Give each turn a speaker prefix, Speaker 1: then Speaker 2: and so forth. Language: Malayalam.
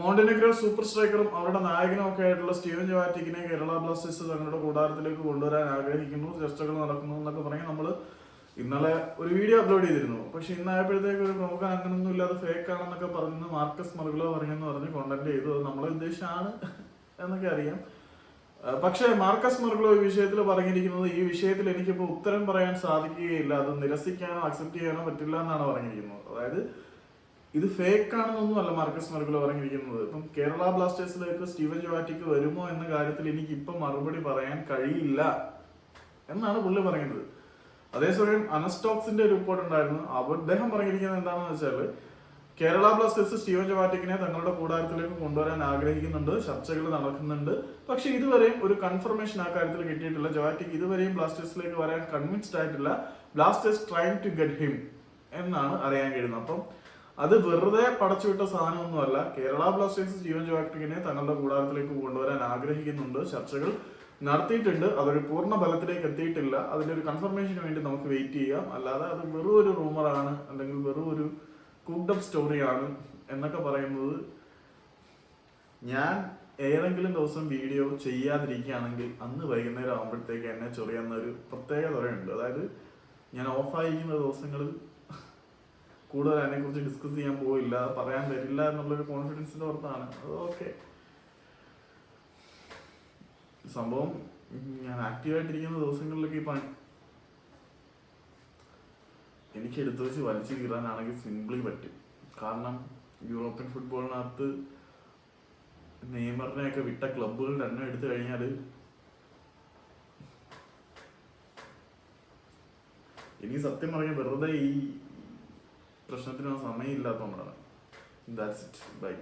Speaker 1: മോണ്ടിനെഗ്രോ സൂപ്പർ സ്ട്രൈക്കറും അവരുടെ നായകനും ഒക്കെ ആയിട്ടുള്ള സ്റ്റീവൻ ജവാറ്റിക്കിനെ കേരള ബ്ലാസ്റ്റേഴ്സ് തങ്ങളുടെ കൂടാരത്തിലേക്ക് കൊണ്ടുവരാൻ ആഗ്രഹിക്കുന്നു. ചർച്ചകൾ നടക്കുന്നു എന്നൊക്കെ പറഞ്ഞ് നമ്മൾ ഇന്നലെ ഒരു വീഡിയോ അപ്ലോഡ് ചെയ്തിരുന്നു. പക്ഷെ ഇന്നായപ്പോഴത്തേക്ക് ഒരു പ്രമുഖ അങ്ങനൊന്നും ഇല്ലാതെ ഫേക്ക് ആണെന്നൊക്കെ പറഞ്ഞു മാർക്കസ് മറുകളോ പറഞ്ഞെന്ന് പറഞ്ഞ് കോണ്ടന്റ് ചെയ്തു. അത് നമ്മളെ ഉദ്ദേശമാണ് എന്നൊക്കെ അറിയാം. പക്ഷേ മാർക്കസ് മറുകളോ ഈ വിഷയത്തിൽ പറഞ്ഞിരിക്കുന്നത് ഈ വിഷയത്തിൽ എനിക്കിപ്പോൾ ഉത്തരം പറയാൻ സാധിക്കുകയില്ല. അത് നിരസിക്കാനോ അക്സെപ്റ്റ് ചെയ്യാനോ പറ്റില്ല എന്നാണ് പറഞ്ഞിരിക്കുന്നത്. അതായത് ഇത് ഫേക്ക് ആണെന്നൊന്നും അല്ല മാർക്കസ് മെർഗുല പറഞ്ഞിരിക്കുന്നത്. ഇപ്പം കേരള ബ്ലാസ്റ്റേഴ്സിലേക്ക് സ്റ്റീവൻ ജോവാറ്റിക്ക് വരുമോ എന്ന കാര്യത്തിൽ എനിക്ക് ഇപ്പം മറുപടി പറയാൻ കഴിയില്ല എന്നാണ് പുള്ളി പറയുന്നത്. അതേസമയം അനസ്റ്റോക്സിന്റെ റിപ്പോർട്ട് ഉണ്ടായിരുന്നു. അദ്ദേഹം പറഞ്ഞിരിക്കുന്നത് എന്താണെന്ന് വെച്ചാൽ കേരള ബ്ലാസ്റ്റേഴ്സ് സ്റ്റീവൻ ജവാറ്റിക്കിനെ തങ്ങളുടെ കൂടാരത്തിലേക്ക് കൊണ്ടുവരാൻ ആഗ്രഹിക്കുന്നുണ്ട് ചർച്ചകൾ നടക്കുന്നുണ്ട്. പക്ഷെ ഇതുവരെയും ഒരു കൺഫർമേഷൻ ആ കാര്യത്തിൽ കിട്ടിയിട്ടില്ല. ജവാറ്റിക് ഇതുവരെയും ബ്ലാസ്റ്റേഴ്സിലേക്ക് വരാൻ കൺവിൻസ്ഡ് ആയിട്ടില്ല. Blasters trying to get him എന്നാണ് അറിയാൻ കഴിയുന്നത്. അപ്പം അത് വെറുതെ പടച്ചു വിട്ട സാധനമൊന്നുമല്ല. കേരള ബ്ലാസ്റ്റേഴ്സ് ജീവൻ ജോക്ടിക്കിനെ തങ്ങളുടെ കൂടാരത്തിലേക്ക് കൊണ്ടുവരാൻ ആഗ്രഹിക്കുന്നുണ്ട്. ചർച്ചകൾ നടത്തിയിട്ടുണ്ട്. അതൊരു പൂർണ ബലത്തിലേക്ക് എത്തിയിട്ടില്ല. അതിന്റെ ഒരു കൺഫർമേഷന് വേണ്ടി നമുക്ക് വെയിറ്റ് ചെയ്യാം. അല്ലാതെ അത് വെറും ഒരു റൂമറാണ് അല്ലെങ്കിൽ വെറും ഒരു കുക്ഡപ്പ് സ്റ്റോറിയാണ് എന്നൊക്കെ പറയുന്നത് ഞാൻ ഏതെങ്കിലും ദിവസം വീഡിയോ ചെയ്യാതിരിക്കുകയാണെങ്കിൽ അന്ന് വൈകുന്നേരം ആകുമ്പോഴത്തേക്ക് എന്നെ ചൊറിയുന്ന ഒരു പ്രത്യേകതയുണ്ട്. അതായത് ഞാൻ ഓഫായിരിക്കുന്ന ദിവസങ്ങളിൽ കൂടുതൽ അതിനെക്കുറിച്ച് ഡിസ്കസ് ചെയ്യാൻ പോയില്ല പറയാൻ വരില്ല എന്നുള്ളൊരു കോൺഫിഡൻസിന്റെ പുറത്താണ്. ഓക്കെ സംഭവം ഞാൻ ആക്റ്റീവായിട്ടിരിക്കുന്ന ദിവസങ്ങളിലൊക്കെ ഈ പണി എനിക്ക് എടുത്തു വെച്ച് വലിച്ചു കീറാനാണെങ്കിൽ സിംപ്ലി പറ്റും. കാരണം യൂറോപ്യൻ ഫുട്ബോളിനകത്ത് നെയ്മറിനെയൊക്കെ വിട്ട ക്ലബുകളുടെ എണ്ണം എടുത്തു കഴിഞ്ഞാൽ എനിക്ക് സത്യം പറഞ്ഞ വെറുതെ ഈ പ്രശ്നത്തിന് സമയമില്ലാത്തതുകൊണ്ടാണ്. That's it by